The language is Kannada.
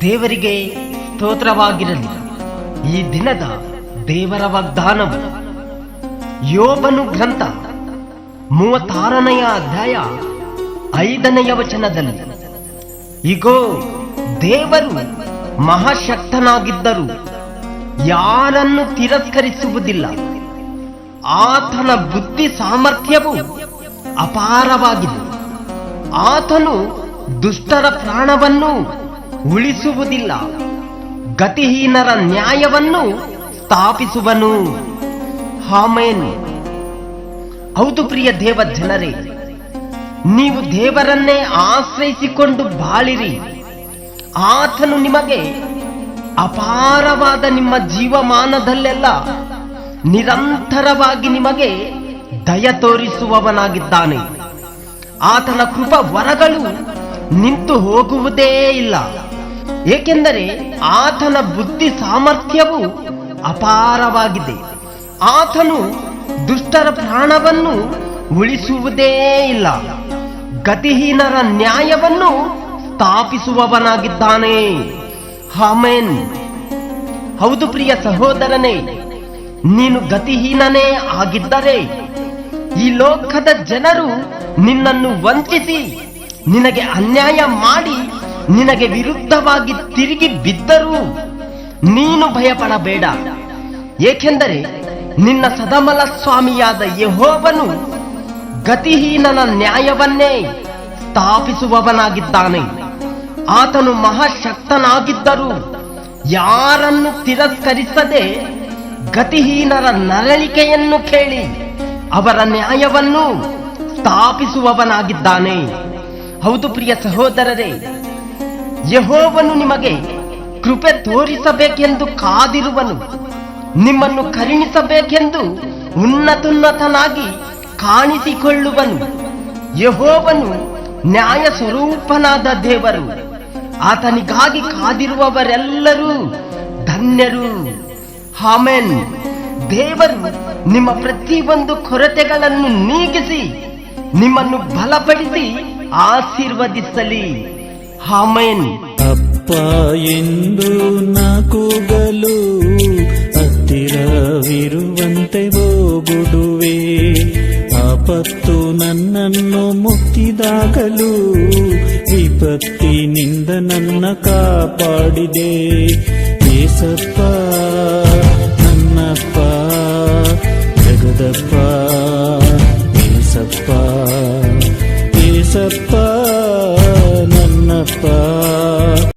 ದೇವರಿಗೆ ಸ್ತೋತ್ರವಾಗಿರಲಿ. ಈ ದಿನದ ದೇವರ ವಾಗ್ದಾನವು ಯೋಬನು ಗ್ರಂಥ ಮೂವತ್ತಾರನೆಯ ಅಧ್ಯಾಯ ಐದನೆಯ ವಚನದಲ್ಲಿ, ಇಗೋ, ದೇವರು ಮಹಾಶಕ್ತನಾಗಿದ್ದರು ಯಾರನ್ನು ತಿರಸ್ಕರಿಸುವುದಿಲ್ಲ. ಆತನ ಬುದ್ಧಿ ಸಾಮರ್ಥ್ಯವು ಅಪಾರವಾಗಿದೆ. ಆತನು ದುಷ್ಟರ ಪ್ರಾಣವನ್ನು ಉಳಿಸುವುದಿಲ್ಲ. ಗತಿಹೀನರ ನ್ಯಾಯವನ್ನು ಸ್ಥಾಪಿಸುವನು. ಹಾಮೇನ್ ಹೌದು ಪ್ರಿಯ ದೇವ ಜನರೇ ನೀವು ದೇವರನ್ನೇ ಆಶ್ರಯಿಸಿಕೊಂಡು ಬಾಳಿರಿ. ಆತನು ನಿಮಗೆ ಅಪಾರವಾದ ನಿಮ್ಮ ಜೀವಮಾನದಲ್ಲೆಲ್ಲ ನಿರಂತರವಾಗಿ ನಿಮಗೆ ದಯ ತೋರಿಸುವವನಾಗಿದ್ದಾನೆ. ಆತನ ಕೃಪ ವರಗಳು ನಿಂತು ಹೋಗುವುದೇ ಇಲ್ಲ. ಏಕೆಂದರೆ ಆತನ ಬುದ್ಧಿ ಸಾಮರ್ಥ್ಯವು ಅಪಾರವಾಗಿದೆ. ಆತನು ದುಷ್ಟರ ಪ್ರಾಣವನ್ನು ಉಳಿಸುವುದೇ ಇಲ್ಲ. ಗತಿಹೀನರ ನ್ಯಾಯವನ್ನು ಸ್ಥಾಪಿಸುವವನಾಗಿದ್ದಾನೆ. ಹಾಮೇನ್ ಹೌದು ಪ್ರಿಯ ಸಹೋದರನೇ ನೀನು ಗತಿಹೀನನೇ ಆಗಿದ್ದರೆ ಈ ಲೋಕದ ಜನರು ನಿನ್ನನ್ನು ವಂಚಿಸಿ ನಿನಗೆ ಅನ್ಯಾಯ ಮಾಡಿ ನಿನಗೆ ವಿರುದ್ಧವಾಗಿ ತಿರುಗಿ ಬಿದ್ದರು ನೀನು ಭಯಪಡಬೇಡ. ಏಕೆಂದರೆ ನಿನ್ನ ಸದಮಲ ಸ್ವಾಮಿಯಾದ ಯಹೋವನು ಗತಿಹೀನನ ನ್ಯಾಯವನ್ನೇ ಸ್ಥಾಪಿಸುವವನಾಗಿದ್ದಾನೆ. ಆತನು ಮಹಾಶಕ್ತನಾಗಿದ್ದರೂ ಯಾರನ್ನು ತಿರಸ್ಕರಿಸದೆ ಗತಿಹೀನರ ನರಳಿಕೆಯನ್ನು ಕೇಳಿ ಅವರ ನ್ಯಾಯವನ್ನು ಸ್ಥಾಪಿಸುವವನಾಗಿದ್ದಾನೆ. ಹೌದು ಪ್ರಿಯ ಸಹೋದರರೇ, ಯಹೋವನು ನಿಮಗೆ ಕೃಪೆ ತೋರಿಸಬೇಕೆಂದು ಕಾದಿರುವನು, ನಿಮ್ಮನ್ನು ಕರುಣಿಸಬೇಕೆಂದು ಉನ್ನತೋನ್ನತನಾಗಿ ಕಾಣಿಸಿಕೊಳ್ಳುವನು. ಯಹೋವನು ನ್ಯಾಯ ಸ್ವರೂಪನಾದ ದೇವರು, ಆತನಿಗಾಗಿ ಕಾದಿರುವವರೆಲ್ಲರೂ ಧನ್ಯರು. ಹಾಮೆನ್. ದೇವರು, ನಿಮ್ಮ ಪ್ರತಿಯೊಂದು ಕೊರತೆಗಳನ್ನು ನೀಗಿಸಿ, ನಿಮ್ಮನ್ನು ಬಲಪಡಿಸಿ ಆಶೀರ್ವದಿಸಲಿ. ಹಾಮೇನ್. ಅಪ್ಪ ಎಂದು ನಾ ಹತ್ತಿರವಿರುವಂತೆ ಹೋಗುಡುವೆ. ಆಪತ್ತು ನನ್ನನ್ನು ಮುಕ್ತಿದಾಗಲು ವಿಪತ್ತಿನಿಂದ ನನ್ನ ಕಾಪಾಡಿದೆ. Yesappa the fire.